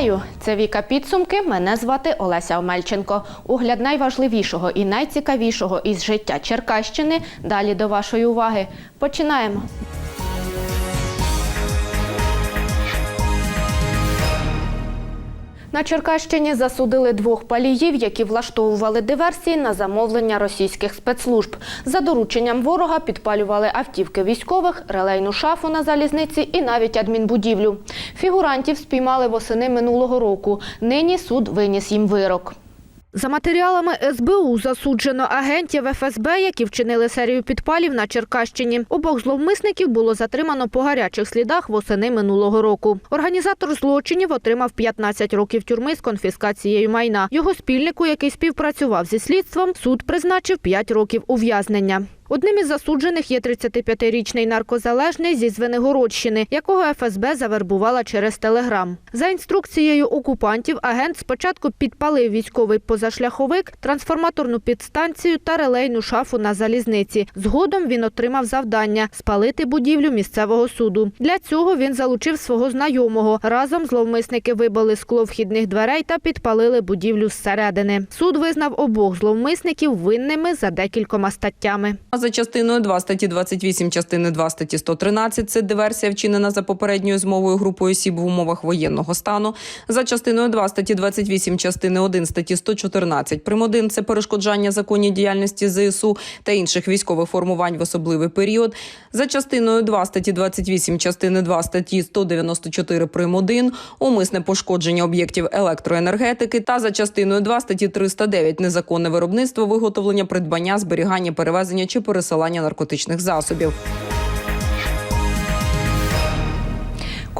Вітаю! Це Віка Підсумки. Мене звати Олеся Омельченко. Огляд найважливішого і найцікавішого із життя Черкащини. Далі до вашої уваги. Починаємо. На Черкащині засудили двох паліїв, які влаштовували диверсії на замовлення російських спецслужб. За дорученням ворога підпалювали автівки військових, релейну шафу на залізниці і навіть адмінбудівлю. Фігурантів спіймали восени минулого року. Нині суд виніс їм вирок. За матеріалами СБУ засуджено агентів ФСБ, які вчинили серію підпалів на Черкащині. Обох зловмисників було затримано по гарячих слідах восени минулого року. Організатор злочинів отримав 15 років тюрми з конфіскацією майна. Його спільнику, який співпрацював зі слідством, суд призначив 5 років ув'язнення. Одним із засуджених є 35-річний наркозалежний зі Звенигородщини, якого ФСБ завербувала через Телеграм. За інструкцією окупантів агент спочатку підпалив військовий позашляховик, трансформаторну підстанцію та релейну шафу на залізниці. Згодом він отримав завдання спалити будівлю місцевого суду. Для цього він залучив свого знайомого. Разом зловмисники вибили скло вхідних дверей та підпалили будівлю зсередини. Суд визнав обох зловмисників винними за декількома статтями. За частиною 2 статті 28 частини 2 статті 113 – це диверсія, вчинена за попередньою змовою групою осіб в умовах воєнного стану. За частиною 2 статті 28 частини 1 статті 114 прим. 1 – це перешкоджання законній діяльності ЗСУ та інших військових формувань в особливий період. За частиною 2 статті 28 частини 2 статті 194 прим. 1 – умисне пошкодження об'єктів електроенергетики та за частиною 2 статті 309 – незаконне виробництво, виготовлення, придбання, зберігання, перевезення чи пересилання наркотичних засобів.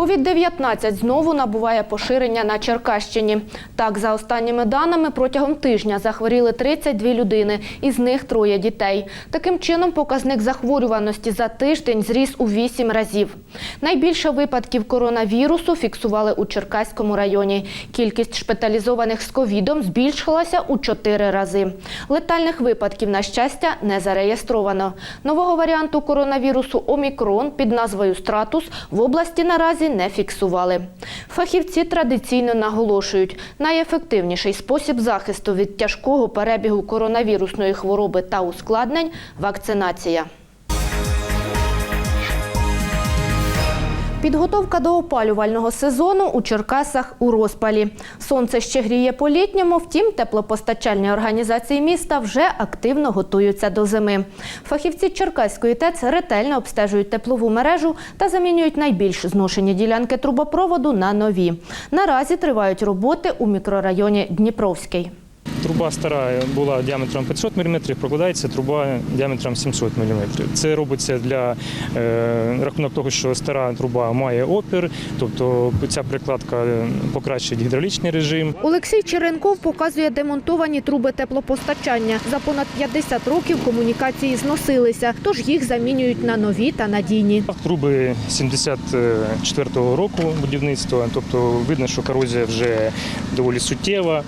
Ковід-19 знову набуває поширення на Черкащині. Так, за останніми даними, протягом тижня захворіли 32 людини, із них троє дітей. Таким чином, показник захворюваності за тиждень зріс у 8 разів. Найбільше випадків коронавірусу фіксували у Черкаському районі. Кількість шпиталізованих з ковідом збільшилася у 4 рази. Летальних випадків, на щастя, не зареєстровано. Нового варіанту коронавірусу Омікрон під назвою Стратус в області наразі не фіксували. Фахівці традиційно наголошують, найефективніший спосіб захисту від тяжкого перебігу коронавірусної хвороби та ускладнень – вакцинація. Підготовка до опалювального сезону у Черкасах у розпалі. Сонце ще гріє по-літньому, втім, теплопостачальні організації міста вже активно готуються до зими. Фахівці Черкаської ТЕЦ ретельно обстежують теплову мережу та замінюють найбільш зношені ділянки трубопроводу на нові. Наразі тривають роботи у мікрорайоні Дніпровський. Труба стара була діаметром 500 мм, прокладається труба діаметром 700 мм. Це робиться для е, рахунок того, що стара труба має опір, тобто ця прикладка покращить гідравлічний режим. Олексій Черенков показує демонтовані труби теплопостачання. За понад 50 років комунікації зносилися, тож їх замінюють на нові та надійні. Труби 74-го року будівництва, тобто видно, що корозія вже доволі суттєва.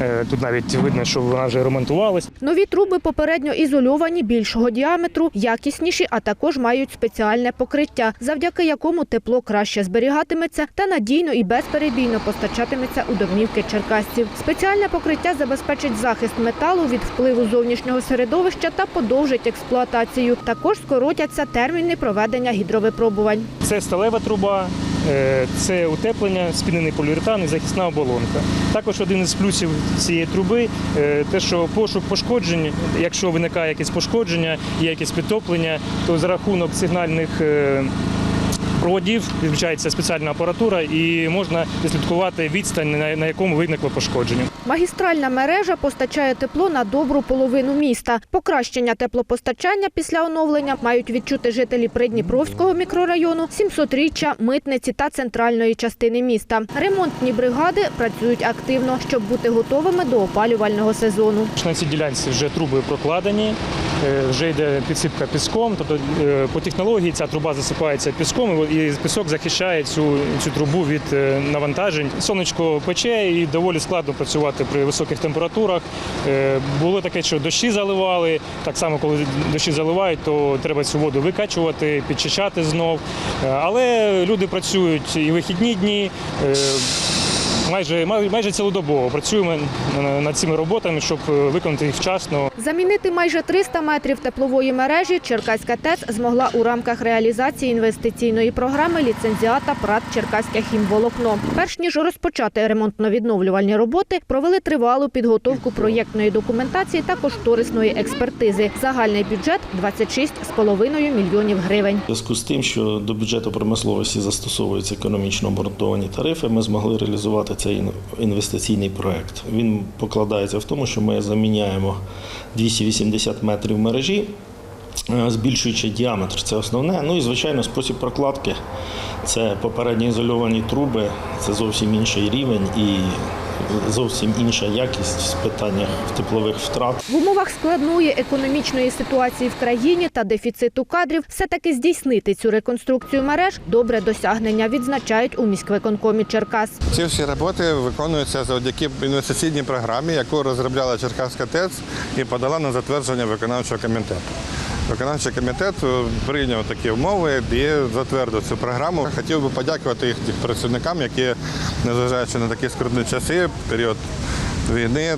Е, Тут навіть видно, що вона вже ремонтувалась. Нові труби попередньо ізольовані більшого діаметру, якісніші, а також мають спеціальне покриття, завдяки якому тепло краще зберігатиметься та надійно і безперебійно постачатиметься у домівки черкасців. Спеціальне покриття забезпечить захист металу від впливу зовнішнього середовища та подовжить експлуатацію. Також скоротяться терміни проведення гідровипробувань. Це сталева труба, це утеплення, спінений поліуретан і захисна оболонка. Також один із плюсів цієї труби е, те, що пошук пошкоджень, якщо виникає якесь пошкодження, є якесь підтоплення, то за рахунок сигнальних проводів відключається спеціальна апаратура і можна відслідкувати відстань, на якому виникло пошкодження. Магістральна мережа постачає тепло на добру половину міста. Покращення теплопостачання після оновлення мають відчути жителі Придніпровського мікрорайону, 700-річчя, митниці та центральної частини міста. Ремонтні бригади працюють активно, щоб бути готовими до опалювального сезону. На цій ділянці вже труби прокладені, вже йде підсипка піском. Тобто е, по технології ця труба засипається піском і пісок захищає цю, цю трубу від е, навантажень. Сонечко пече і доволі складно працювати при високих температурах. Е, Було таке, що дощі заливали. Так само, коли дощі заливають, то треба цю воду викачувати, підчищати знов. Е, Але люди працюють і вихідні дні. Майже, май- майже цілодобово працюємо над цими роботами, щоб е, виконати їх вчасно. Замінити майже 300 метрів теплової мережі Черкаська ТЕЦ змогла у рамках реалізації інвестиційної програми ліцензіата ПРАТ Черкаське хімволокно. Перш ніж розпочати ремонтно-відновлювальні роботи, провели тривалу підготовку проєктної документації та кошторисної експертизи. Загальний бюджет 26,5 мільйонів гривень. У зв'язку з тим, що до бюджету промисловості застосовуються економічно обґрунтовані тарифи, ми змогли реалізувати цей інвестиційний проект. Він покладається в тому, що ми заміняємо 280 метрів мережі, е, збільшуючи діаметр. Це основне. Ну і звичайно, спосіб прокладки. Це попередньо ізольовані труби, це зовсім інший рівень і зовсім інша якість в питаннях теплових втрат. В умовах складної економічної ситуації в країні та дефіциту кадрів все-таки здійснити цю реконструкцію мереж – добре досягнення, відзначають у міськвиконкомі Черкас. Ці всі роботи виконуються завдяки інвестиційній програмі, яку розробляла Черкаська ТЕЦ і подала на затвердження виконавчого комітету. Виконавчий комітет е, прийняв такі умови і затвердив цю програму. Хотів би подякувати їх працівникам, які, незважаючи на такі скрутні часи, період війни,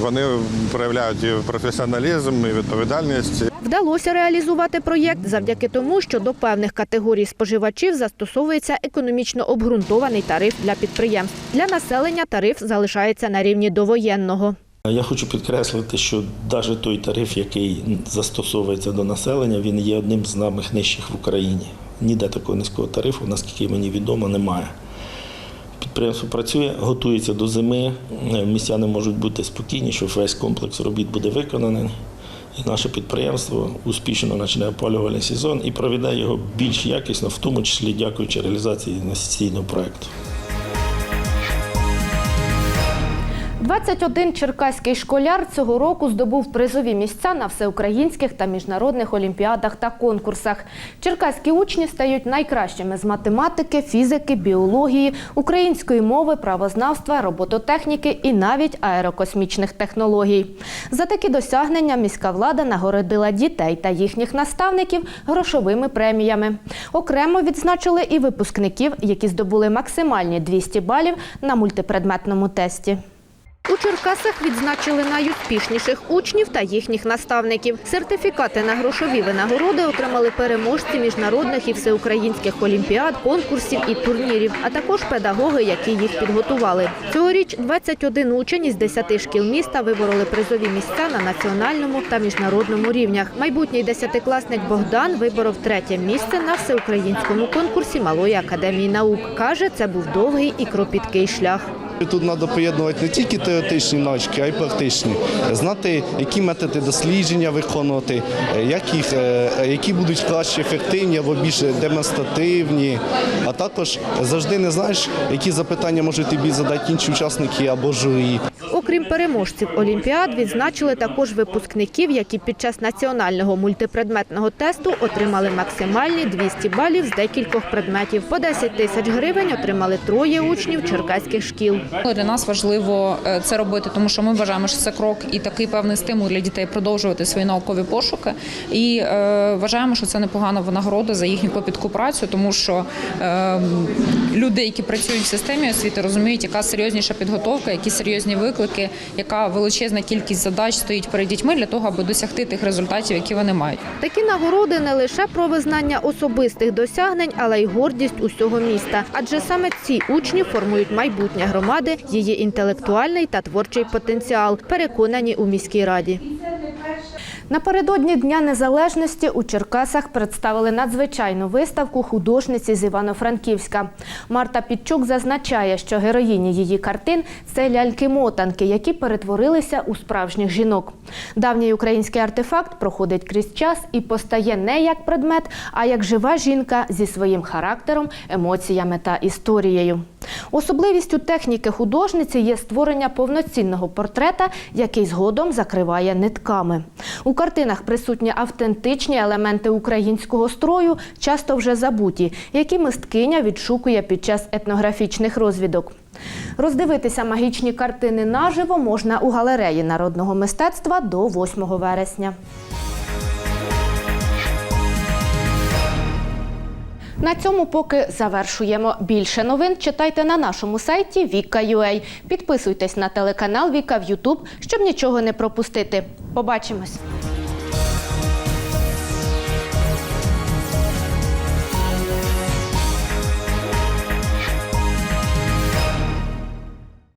вони проявляють і професіоналізм, і відповідальність. Вдалося реалізувати проєкт завдяки тому, що до певних категорій споживачів застосовується економічно обґрунтований тариф для підприємств. Для населення тариф залишається на рівні довоєнного. Я хочу підкреслити, що навіть той тариф, який застосовується до населення, він є одним з самих нижчих в Україні. Ніде такого низького тарифу, наскільки мені відомо, немає. Підприємство працює, готується до зими. Містяни можуть бути спокійні, що весь комплекс робіт буде виконаний. І наше підприємство успішно почне опалювальний сезон і проведе його більш якісно, в тому числі дякуючи реалізації інвестиційного проєкту. 21 черкаський школяр цього року здобув призові місця на всеукраїнських та міжнародних олімпіадах та конкурсах. Черкаські учні стають найкращими з математики, фізики, біології, української мови, правознавства, робототехніки і навіть аерокосмічних технологій. За такі досягнення міська влада нагородила дітей та їхніх наставників грошовими преміями. Окремо відзначили і випускників, які здобули максимальні 200 балів на мультипредметному тесті. У Черкасах відзначили найуспішніших учнів та їхніх наставників. Сертифікати на грошові винагороди отримали переможці міжнародних і всеукраїнських олімпіад, конкурсів і турнірів, а також педагоги, які їх підготували. Цьогоріч 21 учень із 10 шкіл міста вибороли призові місця на національному та міжнародному рівнях. Майбутній десятикласник Богдан виборов третє місце на всеукраїнському конкурсі Малої академії наук. Каже, це був довгий і кропіткий шлях. Тут треба поєднувати не тільки теоретичні навички, а й практичні. Знати, які методи дослідження виконувати, е, як їх, е, які будуть краще ефективні або більш демонстративні. А також завжди не знаєш, які запитання можуть тобі задати інші учасники або журі. Окрім переможців Олімпіад, відзначили також випускників, які під час національного мультипредметного тесту отримали максимальні 200 балів з декількох предметів. По 10 тисяч гривень отримали троє учнів черкаських шкіл. Для нас важливо е, це робити, тому що ми вважаємо, що це крок і такий певний стимул для дітей продовжувати свої наукові пошуки. І е, вважаємо, що це непогана винагорода за їхню клопітку працю, тому що е, люди, які працюють в системі освіти, розуміють, яка серйозніша підготовка, які серйозні виклики, яка величезна кількість задач стоїть перед дітьми для того, аби досягти тих результатів, які вони мають. Такі нагороди не лише про визнання особистих досягнень, але й гордість усього міста. Адже саме ці учні формують майбутнє громади, її інтелектуальний та творчий потенціал. Переконані у міській раді. Напередодні Дня Незалежності у Черкасах представили надзвичайну виставку художниці з Івано-Франківська. Марта Підчук зазначає, що героїні її картин це ляльки-мотанки, які перетворилися у справжніх жінок. Давній український артефакт проходить крізь час і постає не як предмет, а як жива жінка зі своїм характером, емоціями та історією. Особливістю техніки художниці є створення повноцінного портрета, який згодом закриває нитками. У картинах присутні автентичні елементи українського строю, часто вже забуті, які мисткиня відшукує під час етнографічних розвідок. Роздивитися магічні картини наживо можна у галереї народного мистецтва до 8 вересня. На цьому поки завершуємо. Більше новин читайте на нашому сайті Віка.ua. Підписуйтесь на телеканал Віка в Ютуб, щоб нічого не пропустити. Побачимось.